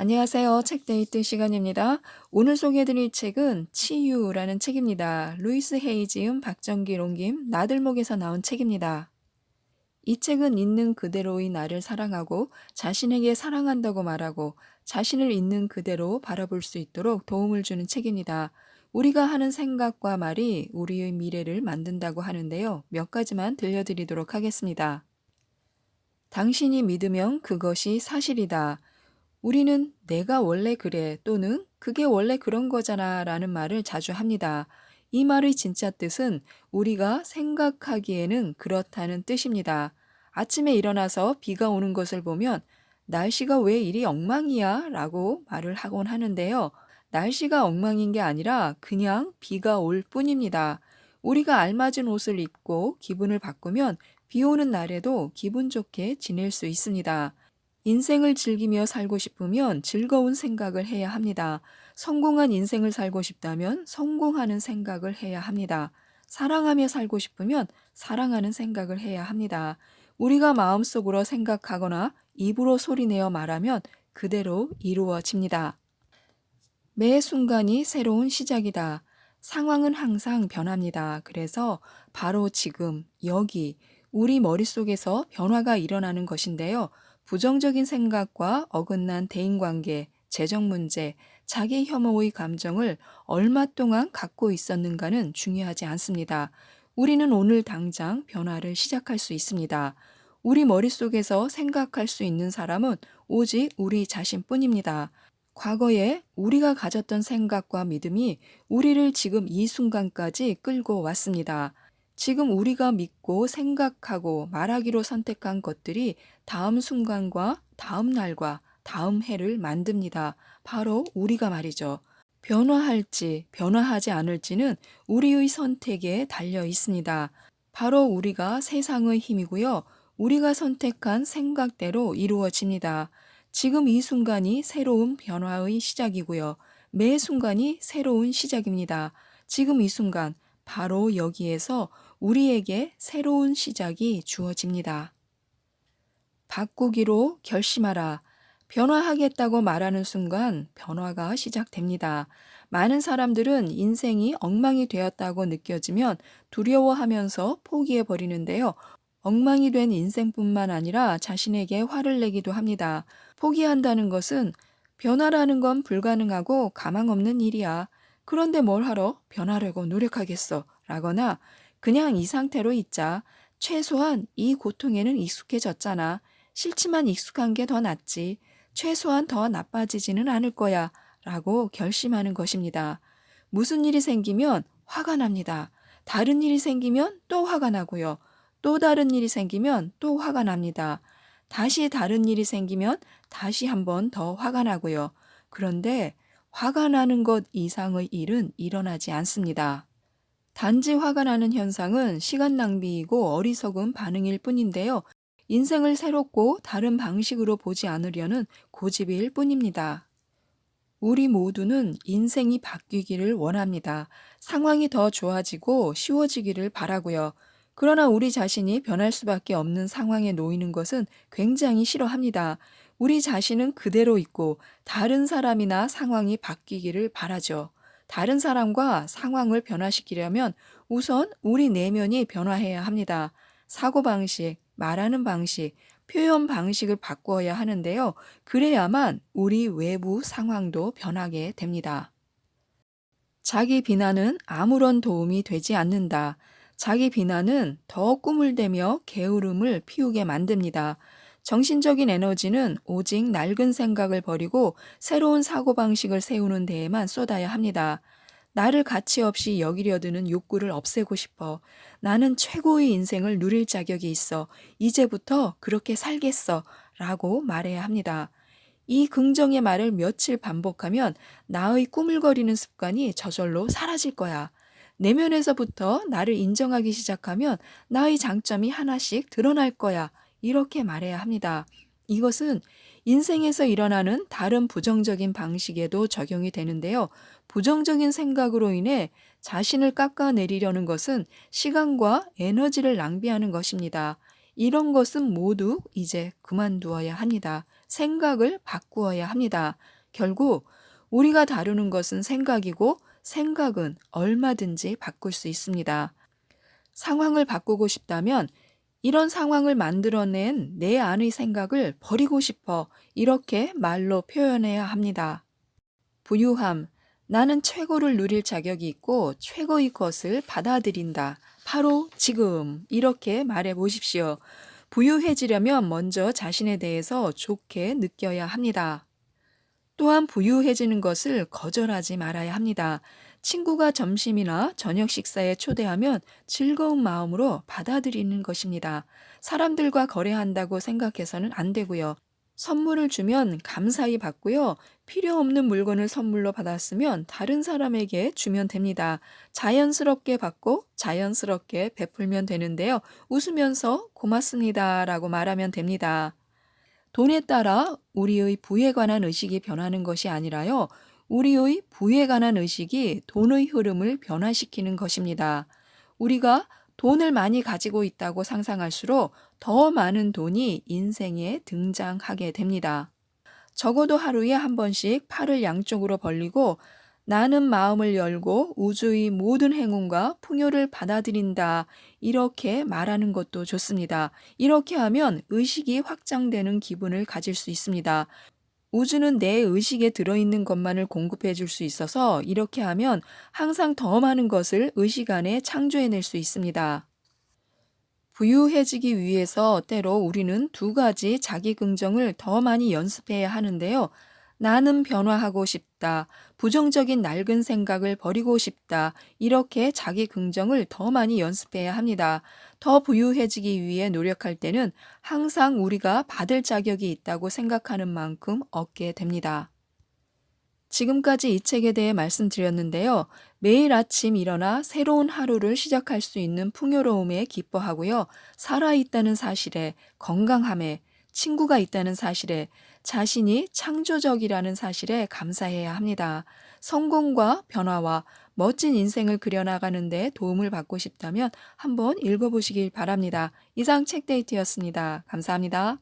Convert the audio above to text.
안녕하세요. 책데이트 시간입니다. 오늘 소개해드릴 책은 치유라는 책입니다. 루이스 헤이지음, 박정기 롱김, 나들목에서 나온 책입니다. 이 책은 있는 그대로의 나를 사랑하고 자신에게 사랑한다고 말하고 자신을 있는 그대로 바라볼 수 있도록 도움을 주는 책입니다. 우리가 하는 생각과 말이 우리의 미래를 만든다고 하는데요. 몇 가지만 들려드리도록 하겠습니다. 당신이 믿으면 그것이 사실이다. 우리는 내가 원래 그래 또는 그게 원래 그런 거잖아 라는 말을 자주 합니다. 이 말의 진짜 뜻은 우리가 생각하기에는 그렇다는 뜻입니다. 아침에 일어나서 비가 오는 것을 보면 날씨가 왜 이리 엉망이야? 라고 말을 하곤 하는데요. 날씨가 엉망인 게 아니라 그냥 비가 올 뿐입니다. 우리가 알맞은 옷을 입고 기분을 바꾸면 비 오는 날에도 기분 좋게 지낼 수 있습니다. 인생을 즐기며 살고 싶으면 즐거운 생각을 해야 합니다. 성공한 인생을 살고 싶다면 성공하는 생각을 해야 합니다. 사랑하며 살고 싶으면 사랑하는 생각을 해야 합니다. 우리가 마음속으로 생각하거나 입으로 소리내어 말하면 그대로 이루어집니다. 매 순간이 새로운 시작이다. 상황은 항상 변합니다. 그래서 바로 지금, 여기, 우리 머릿속에서 변화가 일어나는 것인데요. 부정적인 생각과 어긋난 대인관계, 재정 문제, 자기 혐오의 감정을 얼마 동안 갖고 있었는가는 중요하지 않습니다. 우리는 오늘 당장 변화를 시작할 수 있습니다. 우리 머릿속에서 생각할 수 있는 사람은 오직 우리 자신뿐입니다. 과거에 우리가 가졌던 생각과 믿음이 우리를 지금 이 순간까지 끌고 왔습니다. 지금 우리가 믿고 생각하고 말하기로 선택한 것들이 다음 순간과 다음 날과 다음 해를 만듭니다. 바로 우리가 말이죠. 변화할지 변화하지 않을지는 우리의 선택에 달려 있습니다. 바로 우리가 세상의 힘이고요. 우리가 선택한 생각대로 이루어집니다. 지금 이 순간이 새로운 변화의 시작이고요. 매 순간이 새로운 시작입니다. 지금 이 순간 바로 여기에서 우리에게 새로운 시작이 주어집니다. 바꾸기로 결심하라. 변화하겠다고 말하는 순간 변화가 시작됩니다. 많은 사람들은 인생이 엉망이 되었다고 느껴지면 두려워하면서 포기해 버리는데요. 엉망이 된 인생뿐만 아니라 자신에게 화를 내기도 합니다. 포기한다는 것은 변화라는 건 불가능하고 가망 없는 일이야. 그런데 뭘 하러 변하려고 노력하겠어. 라거나 그냥 이 상태로 있자. 최소한 이 고통에는 익숙해졌잖아. 싫지만 익숙한 게 더 낫지. 최소한 더 나빠지지는 않을 거야. 라고 결심하는 것입니다. 무슨 일이 생기면 화가 납니다. 다른 일이 생기면 또 화가 나고요. 또 다른 일이 생기면 또 화가 납니다. 다시 다른 일이 생기면 다시 한 번 더 화가 나고요. 그런데 화가 나는 것 이상의 일은 일어나지 않습니다. 단지 화가 나는 현상은 시간 낭비이고 어리석은 반응일 뿐인데요. 인생을 새롭고 다른 방식으로 보지 않으려는 고집일 뿐입니다. 우리 모두는 인생이 바뀌기를 원합니다. 상황이 더 좋아지고 쉬워지기를 바라고요. 그러나 우리 자신이 변할 수밖에 없는 상황에 놓이는 것은 굉장히 싫어합니다. 우리 자신은 그대로 있고 다른 사람이나 상황이 바뀌기를 바라죠. 다른 사람과 상황을 변화시키려면 우선 우리 내면이 변화해야 합니다. 사고방식, 말하는 방식, 표현 방식을 바꾸어야 하는데요. 그래야만 우리 외부 상황도 변하게 됩니다. 자기 비난은 아무런 도움이 되지 않는다. 자기 비난은 더 꿈을 대며 게으름을 피우게 만듭니다. 정신적인 에너지는 오직 낡은 생각을 버리고 새로운 사고방식을 세우는 데에만 쏟아야 합니다. 나를 가치 없이 여기려 드는 욕구를 없애고 싶어. 나는 최고의 인생을 누릴 자격이 있어. 이제부터 그렇게 살겠어. 라고 말해야 합니다. 이 긍정의 말을 며칠 반복하면 나의 꾸물거리는 습관이 저절로 사라질 거야. 내면에서부터 나를 인정하기 시작하면 나의 장점이 하나씩 드러날 거야. 이렇게 말해야 합니다. 이것은 인생에서 일어나는 다른 부정적인 방식에도 적용이 되는데요. 부정적인 생각으로 인해 자신을 깎아내리려는 것은 시간과 에너지를 낭비하는 것입니다. 이런 것은 모두 이제 그만두어야 합니다. 생각을 바꾸어야 합니다. 결국 우리가 다루는 것은 생각이고 생각은 얼마든지 바꿀 수 있습니다. 상황을 바꾸고 싶다면 이런 상황을 만들어낸 내 안의 생각을 버리고 싶어 이렇게 말로 표현해야 합니다. 부유함. 나는 최고를 누릴 자격이 있고 최고의 것을 받아들인다. 바로 지금 이렇게 말해 보십시오. 부유해지려면 먼저 자신에 대해서 좋게 느껴야 합니다. 또한 부유해지는 것을 거절하지 말아야 합니다. 친구가 점심이나 저녁 식사에 초대하면 즐거운 마음으로 받아들이는 것입니다. 사람들과 거래한다고 생각해서는 안 되고요. 선물을 주면 감사히 받고요. 필요 없는 물건을 선물로 받았으면 다른 사람에게 주면 됩니다. 자연스럽게 받고 자연스럽게 베풀면 되는데요. 웃으면서 고맙습니다 라고 말하면 됩니다. 돈에 따라 우리의 부에 관한 의식이 변하는 것이 아니라요. 우리의 부에 관한 의식이 돈의 흐름을 변화시키는 것입니다. 우리가 돈을 많이 가지고 있다고 상상할수록 더 많은 돈이 인생에 등장하게 됩니다. 적어도 하루에 한 번씩 팔을 양쪽으로 벌리고 나는 마음을 열고 우주의 모든 행운과 풍요를 받아들인다. 이렇게 말하는 것도 좋습니다. 이렇게 하면 의식이 확장되는 기분을 가질 수 있습니다. 우주는 내 의식에 들어있는 것만을 공급해 줄 수 있어서 이렇게 하면 항상 더 많은 것을 의식 안에 창조해낼 수 있습니다. 부유해지기 위해서 때로 우리는 두 가지 자기 긍정을 더 많이 연습해야 하는데요. 나는 변화하고 싶다. 부정적인 낡은 생각을 버리고 싶다. 이렇게 자기 긍정을 더 많이 연습해야 합니다. 더 부유해지기 위해 노력할 때는 항상 우리가 받을 자격이 있다고 생각하는 만큼 얻게 됩니다. 지금까지 이 책에 대해 말씀드렸는데요. 매일 아침 일어나 새로운 하루를 시작할 수 있는 풍요로움에 기뻐하고요. 살아있다는 사실에, 건강함에, 친구가 있다는 사실에, 자신이 창조적이라는 사실에 감사해야 합니다. 성공과 변화와 멋진 인생을 그려나가는데 도움을 받고 싶다면 한번 읽어보시길 바랍니다. 이상 책데이트였습니다. 감사합니다.